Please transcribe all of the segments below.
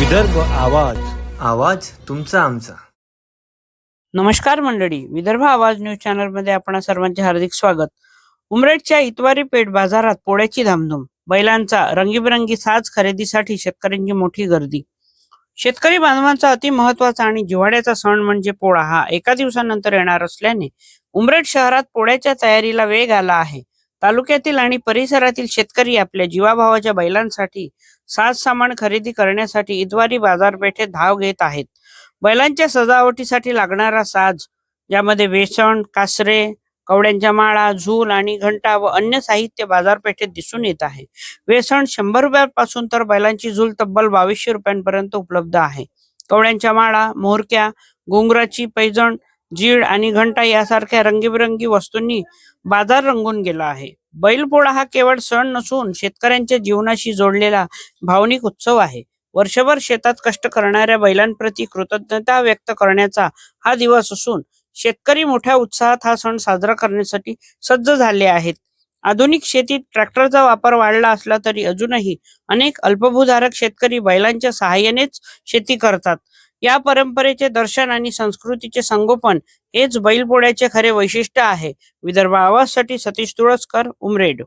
विदर्भ आवाज आवाज तुमचा आमचा. नमस्कार मंडळी विदर्भ आवाज न्यूज चॅनलमध्ये आपण सर्वांचे हार्दिक स्वागत. उमरेडच्या इतवारी पेठ बाजारात पोळ्याची धामधूम. बैलांचा रंगीबेरंगी साज खरेदीसाठी शेतकऱ्यांची मोठी गर्दी. शेतकरी बांधवांचा अति महत्त्वाचा आणि जिव्हाळ्याचा सण म्हणजे पोळा हा एका दिवसानंतर येणार असल्याने उमरेड शहरात पोळ्याच्या तयारीला वेग आला आहे. तालुक्यातील आणि परिसरातील शेतकरी आपल्या जीवाभावाच्या बैलांसाठी साज सामान खरेदी करण्यासाठी इतवारी बाजारपेठेत धाव घेत आहेत. बैलांच्या सजावटीसाठी लागणारा साज यामध्ये वेसण कासरे कवड्यांच्या माळा झूल आणि घंटा व अन्य साहित्य बाजारपेठेत दिसून येत आहे. वेसण शंभर रुपयापासून तर बैलांची झूल तब्बल बावीसशे रुपयांपर्यंत उपलब्ध आहे. कवड्यांच्या माळा मोहरक्या घुंगराची पैजण जीड आणि घंटा यासारख्या रंगीबेरंगी वस्तूंनी बाजार रंगून गेला आहे. बैलपोळा हा केवळ सण नसून शेतकऱ्यांच्या जीवनाशी जोडलेला भावनिक उत्सव आहे. वर्षभर शेतात कष्ट करणाऱ्या बैलांप्रती कृतज्ञता व्यक्त करण्याचा हा दिवस असून शेतकरी मोठ्या उत्साहात हा सण साजरा करण्यासाठी सज्ज झाले आहेत. आधुनिक शेतीत ट्रॅक्टरचा वापर वाढला असला तरी अजूनही अनेक अल्पभूधारक शेतकरी बैलांच्या सहाय्यानेच शेती करतात. या परंपरेचे दर्शन आणि संस्कृतीचे संगोपन हेच बैलपोळ्याचे खरे वैशिष्ट्य आहे. विदर्भ आवाजसाठी सतीश तुळसकर उमरेड.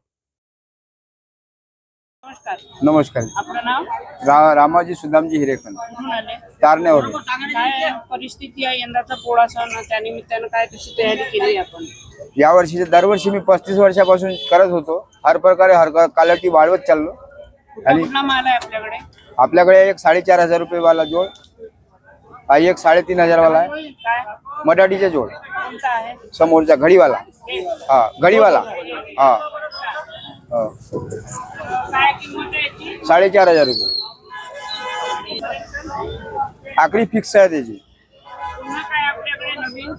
नमस्कार. नमस्कार. आपलं नाव? रा रामाजी सुदामजी हिरेखन कुठून आले तारण्यावर. काय परिस्थिती आहे? यंदाचा पोळा सण त्यानिमित्तानं काय कशी तयारी केली आपण? या वर्षी दरवर्षी मी पस्तीस वर्षापासून करत होतो. हर प्रकारे हर कालटी वाढवत चाललो. आणि कुठला माल आहे आपल्याकडे? आपल्याकडे एक साडेचार हजार रुपये वाला जोड हा एक साडेतीन हजार वाला आहे. मटाडीचा जोड. कोणता आहे समोरचा घडीवाला. हा घडीवाला. हा. हा. काय किंमत आहे याची साडेचार हजार रुपये. आकडी फिक्स आहे त्याची. पुन्हा काय आपल्याकडे नवीन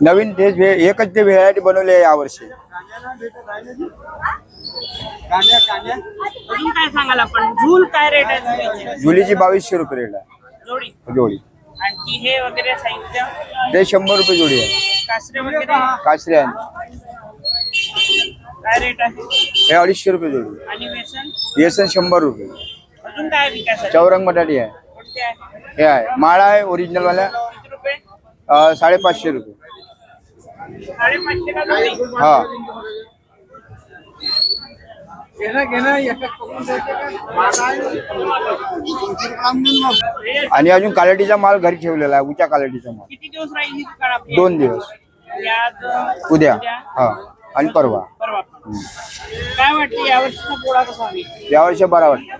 नवीन ते व्हे- एकच ते व्हेरायटी बनवली आहे यावर्षी. अजून काय सांगाल आपण? झूल काय रेट आहे झुलीची? बावीसशे रुपये रेट आहे. जोडी. जोडी. आणखी हे वगैरे साहित्य? ते शंभर रुपये जोडी आहे. कासरे वगैरे? आहे काय रेट आहे? हे अडीचशे रुपये जोडी. आणि व्यसन बेसन शंभर रुपये. अजून काय विकायसाठी चौरंग बटाटी आहे. कोणते आहे? हे आहे. माळा आहे ओरिजिनल वाल्या किती रुपये? अं, साडेपाचशे रुपये. साडेपाचशे का जोडी हा. आणि अजून क्वालिटीचा माल घरी ठेवलेला आहे उच्या क्वालिटीचा माल. किती दिवस राहील ही दुकान आपली? दोन दिवस. आज उद्या? हा. आणि परवा. परवा. काय वाटते यावर्षीचा पोळा कसा होईल? यावर्षी बरा वाटतं.